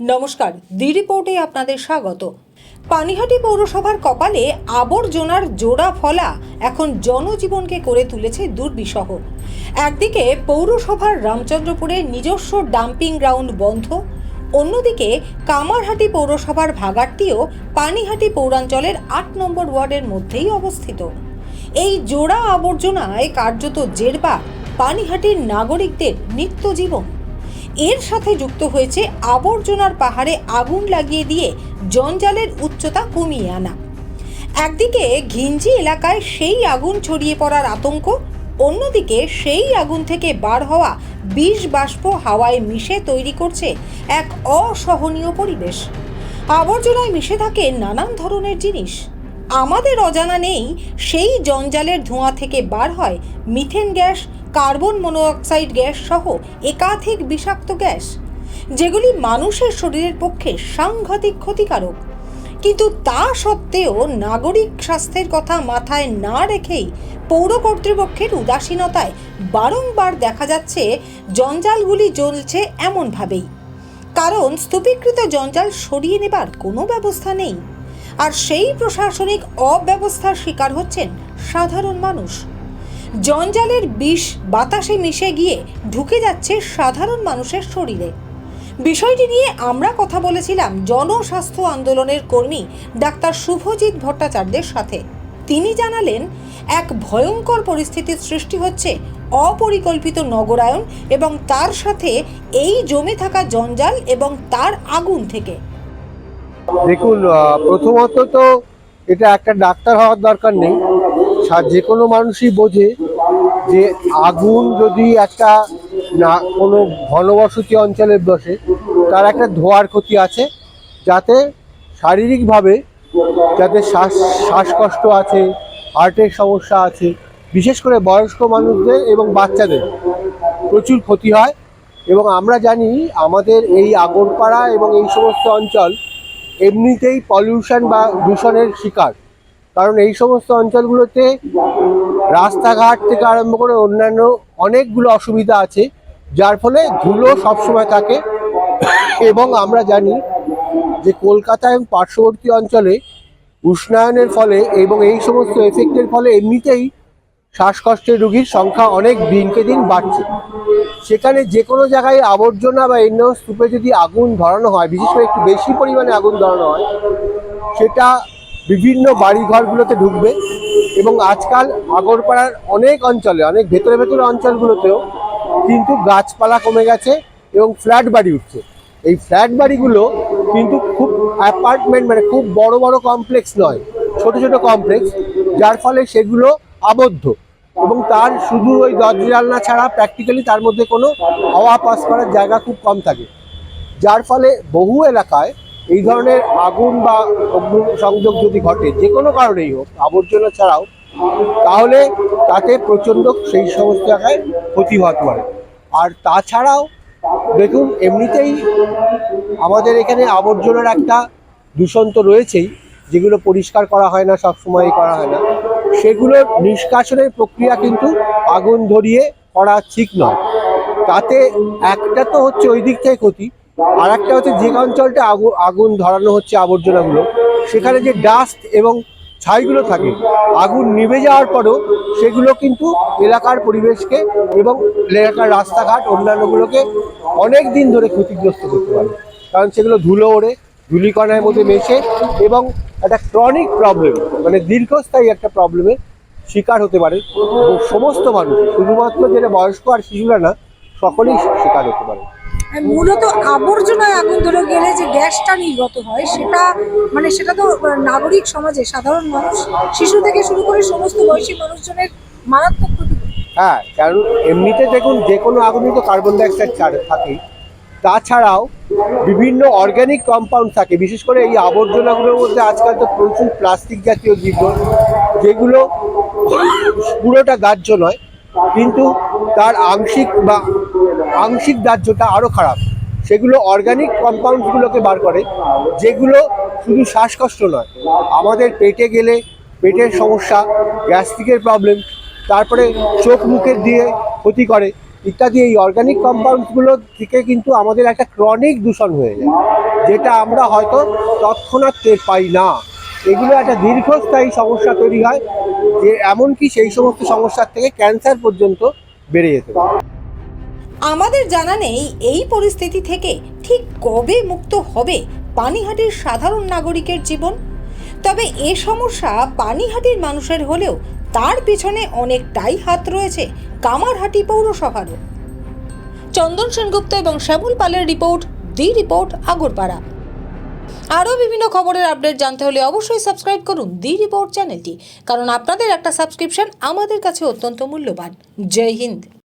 নমস্কার, দি রিপোর্টে আপনাদের স্বাগত। পানিহাটি পৌরসভার কপালে আবর্জনার জোড়া ফলা এখন জনজীবনকে করে তুলেছে দুর্বিষহ। একদিকে পৌরসভার রামচন্দ্রপুরে নিজস্ব ডাম্পিং গ্রাউন্ড বন্ধ, অন্যদিকে কামারহাটি পৌরসভার ভাগাড়টিও পানিহাটি পৌরাঞ্চলের আট নম্বর ওয়ার্ডের মধ্যেই অবস্থিত। এই জোড়া আবর্জনায় কার্যত জেরবা পানিহাটির নাগরিকদের নিত্য জীবন এর সাথে যুক্ত হয়েছে আবর্জনার পাহাড়ে আগুন লাগিয়ে দিয়ে জঞ্জালের উচ্চতা কমিয়ে আনা। একদিকে ঘিঞ্জি এলাকায় সেই আগুন ছড়িয়ে পড়ার আতঙ্ক, অন্যদিকে সেই আগুন থেকে বার হওয়া বিষ বাষ্প হাওয়ায় মিশে তৈরি করছে এক অসহনীয় পরিবেশ। আবর্জনায় মিশে থাকে নানান ধরনের জিনিস। আমাদের অজানা নেই সেই জঞ্জালের ধোঁয়া থেকে বার হয় methane gas carbon monoxide gas সহ একাধিক বিষাক্ত গ্যাস, যেগুলি মানুষের শরীরের পক্ষে সাংঘাতিক ক্ষতিকারক। কিন্তু তা সত্ত্বেও নাগরিক স্বাস্থ্যের কথা মাথায় না রেখেই পৌর কর্তৃপক্ষের উদাসীনতায় বারংবার দেখা যাচ্ছে জঞ্জালগুলি জ্বলছে এমনভাবেই। কারণ স্তূপীকৃত জঞ্জাল সরিয়ে নেবার কোনো ব্যবস্থা নেই। আর সেই প্রশাসনিক অব্যবস্থার শিকার হচ্ছেন সাধারণ মানুষ। জঞ্জালের বিষ বাতাসে মিশে গিয়ে ঢুকে যাচ্ছে সাধারণ মানুষের শরীরে। বিষয়টি নিয়ে আমরা কথা বলেছিলাম জনস্বাস্থ্য আন্দোলনের কর্মী ডাক্তার শুভজিৎ ভট্টাচার্যের সাথে। তিনি জানালেন, এক ভয়ঙ্কর পরিস্থিতির সৃষ্টি হচ্ছে অপরিকল্পিত নগরায়ন এবং তার সাথে এই জমে থাকা জঞ্জাল এবং তার আগুন থেকে। দেখুন প্রথমত তো এটা একটা ডাক্তার হওয়ার দরকার নেই। যে কোনো মানুষই বোঝে যে আগুন যদি একটা না, কোনো ঘনবসতি অঞ্চলে বসে, তার একটা ধোয়ার ক্ষতি আছে, যাতে শারীরিকভাবে যাতে শ্বাস, শ্বাসকষ্ট আছে, হার্টের সমস্যা আছে, বিশেষ করে বয়স্ক মানুষদের এবং বাচ্চাদের প্রচুর ক্ষতি হয়। এবং আমরা জানি আমাদের এই আগরপাড়া এবং এই সমস্ত অঞ্চল এমনিতেই পলিউশন বা দূষণের শিকার। কারণ এই সমস্ত অঞ্চলগুলোতে রাস্তাঘাট থেকে আরম্ভ করে অন্যান্য অনেকগুলো অসুবিধা আছে, যার ফলে ধুলো সবসময় থাকে। এবং আমরা জানি যে কলকাতা এবং পার্শ্ববর্তী অঞ্চলে উষ্ণায়নের ফলে এবং এই সমস্ত এফেক্টের ফলে এমনিতেই শ্বাসকষ্টের রুগীর সংখ্যা অনেক দিনকে দিন বাড়ছে। সেখানে যে কোনো জায়গায় আবর্জনা বা অন্য স্তূপে যদি আগুন ধরানো হয়, বিশেষ করে একটু বেশি পরিমাণে আগুন ধরানো হয়, সেটা বিভিন্ন বাড়ি ঘরগুলোতে ঢুকবে এবং আজকাল আগরপাড়ার অনেক অঞ্চলে, অনেক ভেতরে ভেতরে অঞ্চলগুলোতেও কিন্তু গাছপালা কমে গেছে এবং ফ্ল্যাট বাড়ি উঠছে। এই ফ্ল্যাট বাড়িগুলো কিন্তু খুব অ্যাপার্টমেন্ট মানে খুব বড় বড় কমপ্লেক্স নয়, ছোট ছোট কমপ্লেক্স, যার ফলে সেগুলো আবদ্ধ এবং তার শুধু ওই দরজা জানলা ছাড়া প্র্যাকটিক্যালি তার মধ্যে কোনো হাওয়া পাস করার জায়গা খুব কম থাকে। যার ফলে বহু এলাকায় এই ধরনের আগুন বা সংযোগ যদি ঘটে, যে কোনো কারণেই হোক, আবর্জনা ছাড়াও, তাহলে তাতে প্রচণ্ড সেই সমস্ত জায়গায় ক্ষতি হতে পারে। আর তাছাড়াও, দেখুন, এমনিতেই আমাদের এখানে আবর্জনার একটা দূষণ তো রয়েছেই, যেগুলো পরিষ্কার করা হয় না, সব সময় করা হয় না। সেগুলোর নিষ্কাশনের প্রক্রিয়া কিন্তু আগুন ধরিয়ে করা ঠিক নয়। তাতে একটা তো হচ্ছে ওই দিক থেকে ক্ষতি আর একটা হচ্ছে যে অঞ্চলটা আগুন আগুন ধরানো হচ্ছে আবর্জনাগুলো, সেখানে যে ডাস্ট এবং ছাইগুলো থাকে, আগুন নিভে যাওয়ার পরেও সেগুলো কিন্তু এলাকার পরিবেশকে এবং এলাকার রাস্তাঘাট অন্যান্যগুলোকে অনেক দিন ধরে ক্ষতিগ্রস্ত করতে পারে। কারণ সেগুলো ধুলো ওড়ে, ধুলিকণার মধ্যে মেশে এবং একটা ক্রনিক প্রবলেম মানে দীর্ঘস্থায়ী একটা প্রবলেমের শিকার হতে পারে। সমস্ত মানুষ, শুধুমাত্র যেটা বয়স্ক আর শিশুরা না, সকলেই শিকার হতে পারে। মূলত আবর্জনায় আগুন ধরে গেলে যে গ্যাসটা নির্গত হয়, সেটা মানে সেটা তো নাগরিক সমাজে, সাধারণ মানুষ, শিশু থেকে শুরু করে সমস্ত বয়সী মানুষজনের মারাত্মক ক্ষতি হ্যাঁ কারণ এমনিতে দেখুন, যে কোনো আগুনে তো কার্বন ডাইঅক্সাইড থাকেই। তাছাড়াও বিভিন্ন অর্গ্যানিক কম্পাউন্ড থাকে, বিশেষ করে এই আবর্জনাগুলোর মধ্যে আজকাল তো প্রচুর প্লাস্টিক জাতীয় জীব যেগুলো পুরোটা দাহ্য নয়, কিন্তু তার আংশিক বা আংশিক দাহ্যটা আরও খারাপ। সেগুলো অর্গানিক কম্পাউন্ডগুলোকে বার করে, যেগুলো শুধু শ্বাসকষ্ট নয়, আমাদের পেটে গেলে পেটের সমস্যা, গ্যাস্ট্রিকের প্রবলেম তারপরে চোখ মুখের দিয়ে ক্ষতি করে ইত্যাদি। এই অর্গানিক কম্পাউন্ডগুলো থেকে কিন্তু আমাদের একটা ক্রনিক দূষণ হয়ে যায়, যেটা আমরা হয়তো তৎক্ষণাৎ টের পাই না। এগুলো একটা দীর্ঘস্থায়ী সমস্যা তৈরি হয়, যে এমনকি সেই সমস্ত সমস্যার থেকে ক্যান্সার পর্যন্ত বেড়ে যেতে পারে। আমাদের জানা নেই এই পরিস্থিতি থেকে ঠিক কবে মুক্ত হবে পানিহাটির সাধারণ নাগরিকের জীবন। তবে এ সমস্যা পানিহাটির মানুষের হলেও তার পিছনে অনেকটাই হাত রয়েছে কামারহাটি পৌরসভারও চন্দন সেনগুপ্ত এবং শ্যামল পালের রিপোর্ট, দি রিপোর্ট, আগরপাড়া। আরও বিভিন্ন খবরের আপডেট জানতে হলে অবশ্যই সাবস্ক্রাইব করুন দি রিপোর্ট চ্যানেলটি, কারণ আপনাদের একটা সাবস্ক্রিপশন আমাদের কাছে অত্যন্ত মূল্যবান। জয় হিন্দ।